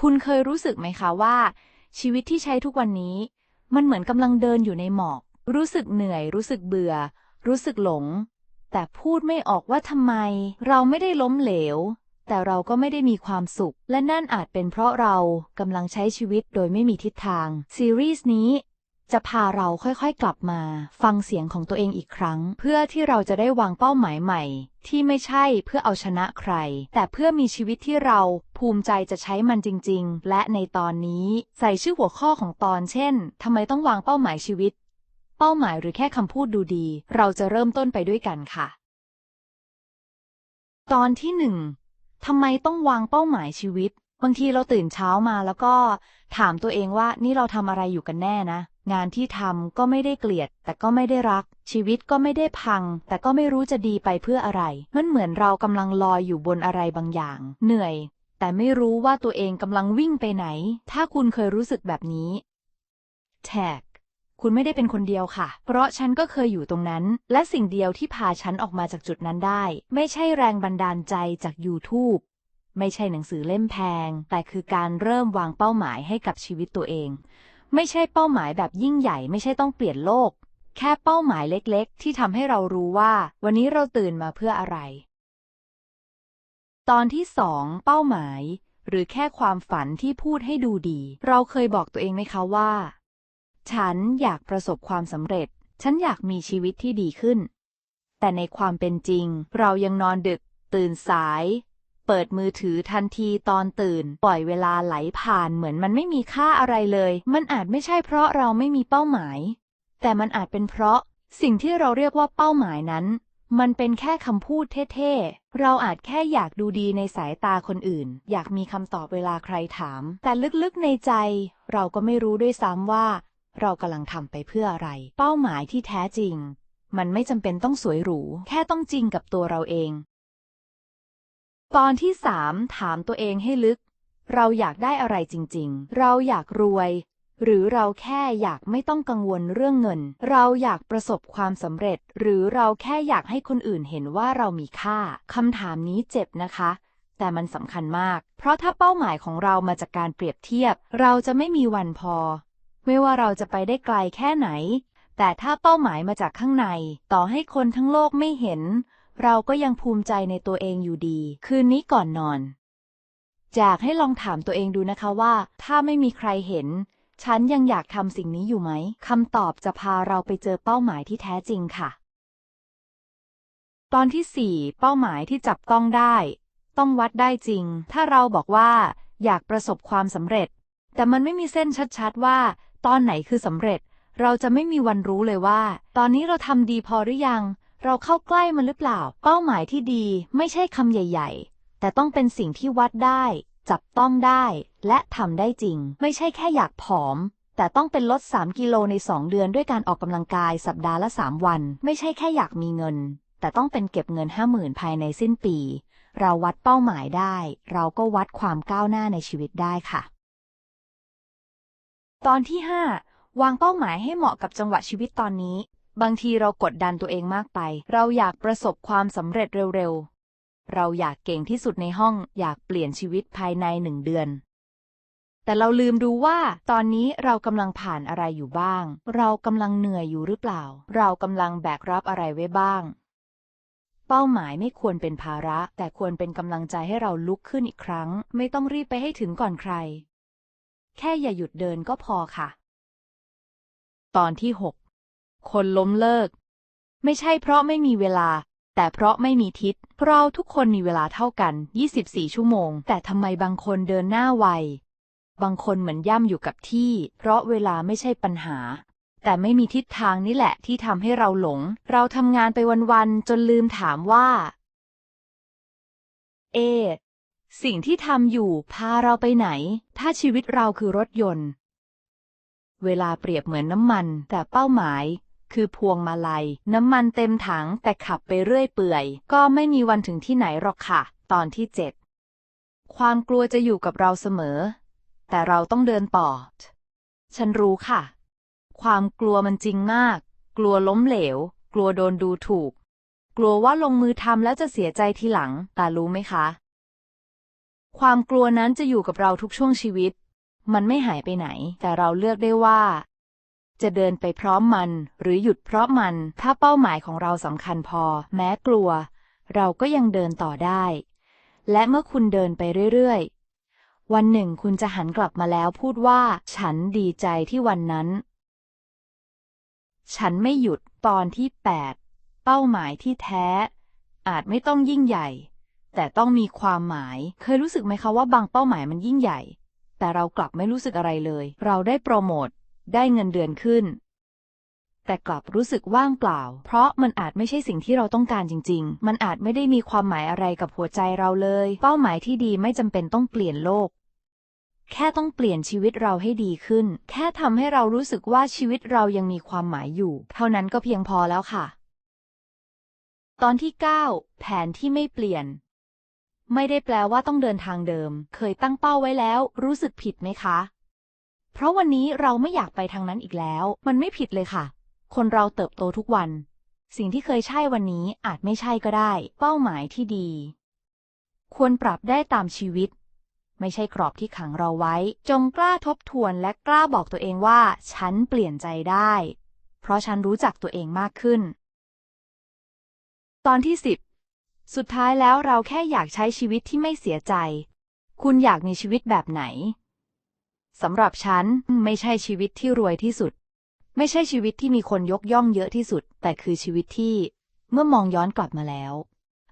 คุณเคยรู้สึกไหมคะว่า ชีวิตที่ใช้ทุกวันนี้ มันเหมือนกำลังเดินอยู่ในหมอก รู้สึกเหนื่อย รู้สึกเบื่อ รู้สึกหลง แต่พูดไม่ออกว่าทำไม เราไม่ได้ล้มเหลว แต่เราก็ไม่ได้มีความสุข และนั่นอาจเป็นเพราะเรากำลังใช้ชีวิตโดยไม่มีทิศทาง ซีรีส์นี้ จะพาเราค่อยๆกลับมา ฟังเสียงของตัวเองอีกครั้ง เพื่อที่เราจะได้วางเป้าหมายใหม่ ที่ไม่ใช่เพื่อเอาชนะใคร แต่เพื่อมีชีวิตที่เราภูมิใจจะใช้มันจริง ๆ และในตอนนี้ใส่ชื่อหัวข้อของตอนเช่นทำไมต้องวางเป้าหมายชีวิต เป้าหมายหรือแค่คำพูดดูดี เราจะเริ่มต้นไปด้วยกันค่ะ ตอนที่หนึ่งทำไมต้องวางเป้าหมายชีวิต บางทีเราตื่นเช้ามาแล้วก็ถามตัวเองว่านี่เราทำอะไรอยู่กันแน่นะ งานที่ทำก็ไม่ได้เกลียด แต่ก็ไม่ได้รัก ชีวิตก็ไม่ได้พัง แต่ก็ไม่รู้จะดีไปเพื่ออะไร มันเหมือนเรากำลังลอยอยู่บนอะไรบางอย่าง เหนื่อย แต่ไม่รู้ว่าตัวเองกำลังวิ่งไปไหน ถ้าคุณเคยรู้สึกแบบนี้ แท็กคุณไม่ได้เป็นคนเดียวค่ะ เพราะฉันก็เคยอยู่ตรงนั้น และสิ่งเดียวที่พาฉันออกมาจากจุดนั้นได้ ไม่ใช่แรงบันดาลใจจาก YouTube ไม่ใช่หนังสือเล่มแพง แต่คือการเริ่มวางเป้าหมายให้กับชีวิตตัวเอง ไม่ใช่เป้าหมายแบบยิ่งใหญ่ ไม่ใช่ต้องเปลี่ยนโลก แค่เป้าหมายเล็กๆ ที่ทำให้เรารู้ว่า วันนี้เราตื่นมาเพื่ออะไร ตอนที่สองเป้าหมาย หรือแค่ความฝันที่พูดให้ดูดี เราเคยบอกตัวเองไหมคะว่า ฉันอยากประสบความสำเร็จ ฉันอยากมีชีวิตที่ดีขึ้น แต่ในความเป็นจริง เรายังนอนดึก ตื่นสาย เปิดมือถือทันทีตอนตื่น ปล่อยเวลาไหลผ่านเหมือนมันไม่มีค่าอะไรเลย มันอาจไม่ใช่เพราะเราไม่มีเป้าหมาย แต่มันอาจเป็นเพราะ สิ่งที่เราเรียกว่าเป้าหมายนั้น มันเป็นแค่คำพูดเท่ๆ เราอาจแค่อยากดูดีในสายตาคนอื่น อยากมีคำตอบเวลาใครถาม แต่ลึกๆในใจ เราก็ไม่รู้ด้วยซ้ำว่า เรากำลังทำไปเพื่ออะไร เป้าหมายที่แท้จริง มันไม่จำเป็นต้องสวยหรู แค่ต้องจริงกับตัวเราเอง ตอนที่สามถามตัวเองให้ลึก เราอยากได้อะไรจริงๆ เราอยากรวย หรือเราแค่อยากไม่ต้องกังวลเรื่องเงิน เราอยากประสบความสำเร็จ หรือเราแค่อยากให้คนอื่นเห็นว่าเรามีค่าคำถามนี้เจ็บนะคะ แต่มันสำคัญมาก เพราะถ้าเป้าหมายของเรามาจากการเปรียบเทียบ เราจะไม่มีวันพอ ไม่ว่าเราจะไปได้ไกลแค่ไหน แต่ถ้าเป้าหมายมาจากข้างใน ต่อให้คนทั้งโลกไม่เห็น เราก็ยังภูมิใจในตัวเองอยู่ดี คืนนี้ก่อนนอน อยากให้ลองถามตัวเองดูนะคะว่า ถ้าไม่มีใครเห็น ฉันยังอยากทำสิ่งนี้อยู่ไหมคำตอบจะพาเราไปเจอเป้าหมายที่แท้จริงค่ะ ตอนที่ 4 เป้าหมายที่จับต้องได้ ต้องวัดได้จริง ถ้าเราบอกว่า อยากประสบความสำเร็จ แต่มันไม่มีเส้นชัดๆว่า ตอนไหนคือสำเร็จ เราจะไม่มีวันรู้เลยว่า ตอนนี้เราทำดีพอหรือยัง เราเข้าใกล้มันหรือเปล่า เป้าหมายที่ดีไม่ใช่คำใหญ่ ๆ แต่ต้องเป็นสิ่งที่วัดได้ จับต้องได้ และทำได้จริง ไม่ใช่แค่อยากผอม แต่ต้องเป็นลด 3 กิโลใน 2 เดือนด้วยการออกกำลังกายสัปดาห์ละ 3 วัน ไม่ใช่แค่อยากมีเงิน แต่ต้องเป็นเก็บเงิน 50,000 ภายในสิ้นปี เราวัดเป้าหมายได้ เราก็วัดความก้าวหน้าในชีวิตได้ค่ะ ตอนที่ 5 วางเป้าหมายให้เหมาะกับจังหวะชีวิตตอนนี้ บางทีเรากดดันตัวเองมากไป เราอยากประสบความสำเร็จเร็วๆ เราอยากเก่งที่สุดในห้อง อยากเปลี่ยนชีวิตภายในหนึ่งเดือน แต่เราลืมดูว่า ตอนนี้เรากำลังผ่านอะไรอยู่บ้าง เรากำลังเหนื่อยอยู่หรือเปล่า เรากำลังแบกรับอะไรไว้บ้าง เป้าหมายไม่ควรเป็นภาระ แต่ควรเป็นกำลังใจให้เราลุกขึ้นอีกครั้ง ไม่ต้องรีบไปให้ถึงก่อนใคร แค่อย่าหยุดเดินก็พอค่ะ ตอนที่ 6 คนล้มเลิก ไม่ใช่เพราะไม่มีเวลา แต่เพราะไม่มีทิศเราทุกคนมีเวลาเท่ากัน 24 ชั่วโมง แต่ทำไมบางคนเดินหน้าไว บางคนเหมือนย่ำอยู่กับที่ เพราะเวลาไม่ใช่ปัญหา แต่ไม่มีทิศทางนี่แหละที่ทำให้เราหลง เราทำงานไปวันๆจนลืมถามว่า เอ สิ่งที่ทำอยู่พาเราไปไหน ถ้าชีวิตเราคือรถยนต์ เวลาเปรียบเหมือนน้ำมัน แต่เป้าหมาย คือพวงมาลัย น้ำมันเต็มถังแต่ขับไปเรื่อยเปื่อย ก็ไม่มีวันถึงที่ไหนหรอกค่ะ ตอนที่เจ็ดความกลัวจะอยู่กับเราเสมอ แต่เราต้องเดินต่อฉันรู้ค่ะ ความกลัวมันจริงมาก กลัวล้มเหลว กลัวโดนดูถูก กลัวว่าลงมือทำแล้วจะเสียใจทีหลัง แต่รู้ไหมคะ ความกลัวนั้นจะอยู่กับเราทุกช่วงชีวิต มันไม่หายไปไหน แต่เราเลือกได้ว่า จะเดินไปพร้อมมัน หรือหยุดเพราะมัน ถ้าเป้าหมายของเราสำคัญพอ แม้กลัว เราก็ยังเดินต่อได้ และเมื่อคุณเดินไปเรื่อยๆ วันหนึ่งคุณจะหันกลับมาแล้วพูดว่า ฉันดีใจที่วันนั้น ฉันไม่หยุดตอนที่ 8 เป้าหมายที่แท้ อาจไม่ต้องยิ่งใหญ่ แต่ต้องมีความหมาย เคยรู้สึกไหมคะว่าบางเป้าหมายมันยิ่งใหญ่ แต่เรากลับไม่รู้สึกอะไรเลย เราได้โปรโมท ได้เงินเดือนขึ้น แต่กลับรู้สึกว่างเปล่า เพราะมันอาจไม่ใช่สิ่งที่เราต้องการจริง ๆ มันอาจไม่ได้มีความหมายอะไรกับหัวใจเราเลย เป้าหมายที่ดีไม่จำเป็นต้องเปลี่ยนโลก แค่ต้องเปลี่ยนชีวิตเราให้ดีขึ้น แค่ทำให้เรารู้สึกว่าชีวิตเรายังมีความหมายอยู่ เท่านั้นก็เพียงพอแล้วค่ะ ตอนที่ 9 แผนที่ไม่เปลี่ยนไม่ได้แปลว่าต้องเดินทางเดิม เคยตั้งเป้าไว้แล้ว รู้สึกผิดไหมคะ เพราะวันนี้เราไม่อยากไปทางนั้นอีกแล้ว มันไม่ผิดเลยค่ะ คนเราเติบโตทุกวัน สิ่งที่เคยใช่วันนี้อาจไม่ใช่ก็ได้ เป้าหมายที่ดี ควรปรับได้ตามชีวิต ไม่ใช่กรอบที่ขังเราไว้ จงกล้าทบทวนและกล้าบอกตัวเองว่า ฉันเปลี่ยนใจได้ เพราะฉันรู้จักตัวเองมากขึ้น ตอนที่ 10 สุดท้ายแล้วเราแค่อยากใช้ชีวิตที่ไม่เสียใจ คุณอยากมีชีวิตแบบไหน สำหรับฉันไม่ใช่ชีวิตที่รวยที่สุด ไม่ใช่ชีวิตที่มีคนยกย่องเยอะที่สุด แต่คือชีวิตที่เมื่อมองย้อนกลับมาแล้ว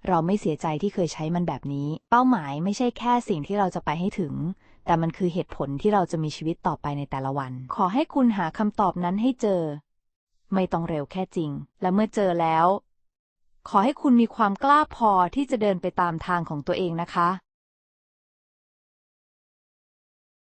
เราไม่เสียใจที่เคยใช้มันแบบนี้ เป้าหมายไม่ใช่แค่สิ่งที่เราจะไปให้ถึง แต่มันคือเหตุผลที่เราจะมีชีวิตต่อไปในแต่ละวัน ขอให้คุณหาคำตอบนั้นให้เจอ ไม่ต้องเร็วแค่จริง และเมื่อเจอแล้ว ขอให้คุณมีความกล้าพอที่จะเดินไปตามทางของตัวเองนะคะ